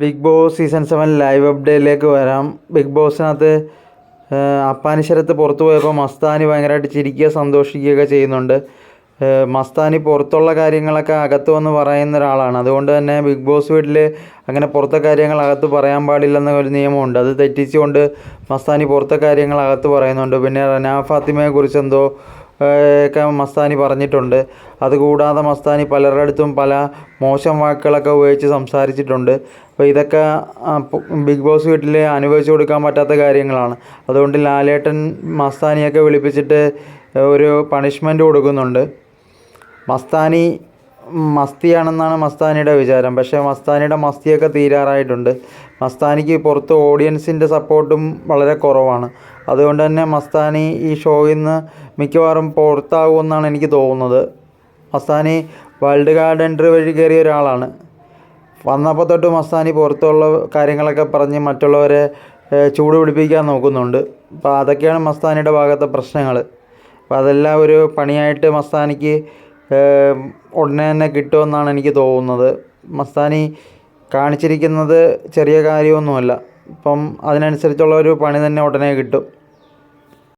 Big Boss season seven live അപ്ഡേറ്റിലേക്ക് വരാം. Big ബോസിനകത്ത് അപ്പാനിശ്വരത്ത് പുറത്തു പോയപ്പോൾ മസ്താനി ഭയങ്കരമായിട്ട് ചിരിക്കുക സന്തോഷിക്കുകയൊക്കെ ചെയ്യുന്നുണ്ട്. മസ്താനി പുറത്തുള്ള കാര്യങ്ങളൊക്കെ അകത്ത് വന്ന് പറയുന്ന ഒരാളാണ്. അതുകൊണ്ട് തന്നെ ബിഗ് ബോസ് വീട്ടിൽ അങ്ങനെ പുറത്തെ കാര്യങ്ങൾ അകത്ത് പറയാൻ പാടില്ലെന്ന ഒരു നിയമമുണ്ട്. അത് തെറ്റിച്ചുകൊണ്ട് മസ്താനി പുറത്തെ കാര്യങ്ങൾ അകത്ത് പറയുന്നുണ്ട്. പിന്നെ റനാ ഫാത്തിമയെ കുറിച്ച് എന്തോ ഒക്കെ മസ്താനി പറഞ്ഞിട്ടുണ്ട്. അതുകൂടാതെ മസ്താനി പലരുടെ അടുത്തും പല മോശം വാക്കുകളൊക്കെ ഉപയോഗിച്ച് സംസാരിച്ചിട്ടുണ്ട്. അപ്പോൾ ഇതൊക്കെ ബിഗ് ബോസ് വീട്ടിൽ അനുഭവിച്ചു കൊടുക്കാൻ പറ്റാത്ത കാര്യങ്ങളാണ്. അതുകൊണ്ട് ലാലേട്ടൻ മസ്താനിയൊക്കെ വിളിപ്പിച്ചിട്ട് ഒരു പണിഷ്മെന്റ് കൊടുക്കുന്നുണ്ട്. മസ്താനി മസ്തിയാണെന്നാണ് മസ്താനിയുടെ വിചാരം. പക്ഷേ മസ്താനിയുടെ മസ്തിയൊക്കെ തീരാറായിട്ടുണ്ട്. മസ്താനിക്ക് പുറത്ത് ഓഡിയൻസിന്റെ സപ്പോർട്ടും വളരെ കുറവാണ്. അതുകൊണ്ട് തന്നെ മസ്താനി ഈ ഷോയിൽ നിന്ന് മിക്കവാറും പുറത്താകുമെന്നാണ് എനിക്ക് തോന്നുന്നത്. മസ്താനി വേൾഡ് കാർഡ് എൻട്രി വഴി കയറിയ ഒരാളാണ്. വന്നപ്പോൾ തൊട്ട് മസ്താനി പുറത്തുള്ള കാര്യങ്ങളൊക്കെ പറഞ്ഞ് മറ്റുള്ളവരെ ചൂട് പിടിപ്പിക്കാൻ നോക്കുന്നുണ്ട്. അപ്പോൾ അതൊക്കെയാണ് മസ്താനിയുടെ ഭാഗത്തെ പ്രശ്നങ്ങൾ അപ്പോൾ അതെല്ലാം ഒരു പണിയായിട്ട് മസ്താനിക്ക് ഉടനെ തന്നെ കിട്ടുമെന്നാണ് എനിക്ക് തോന്നുന്നത്. മസ്താനി കാണിച്ചിരിക്കുന്നത് ചെറിയ കാര്യമൊന്നുമല്ല. ഇപ്പം അതിനനുസരിച്ചുള്ള ഒരു പണി തന്നെ ഉടനെ കിട്ടും.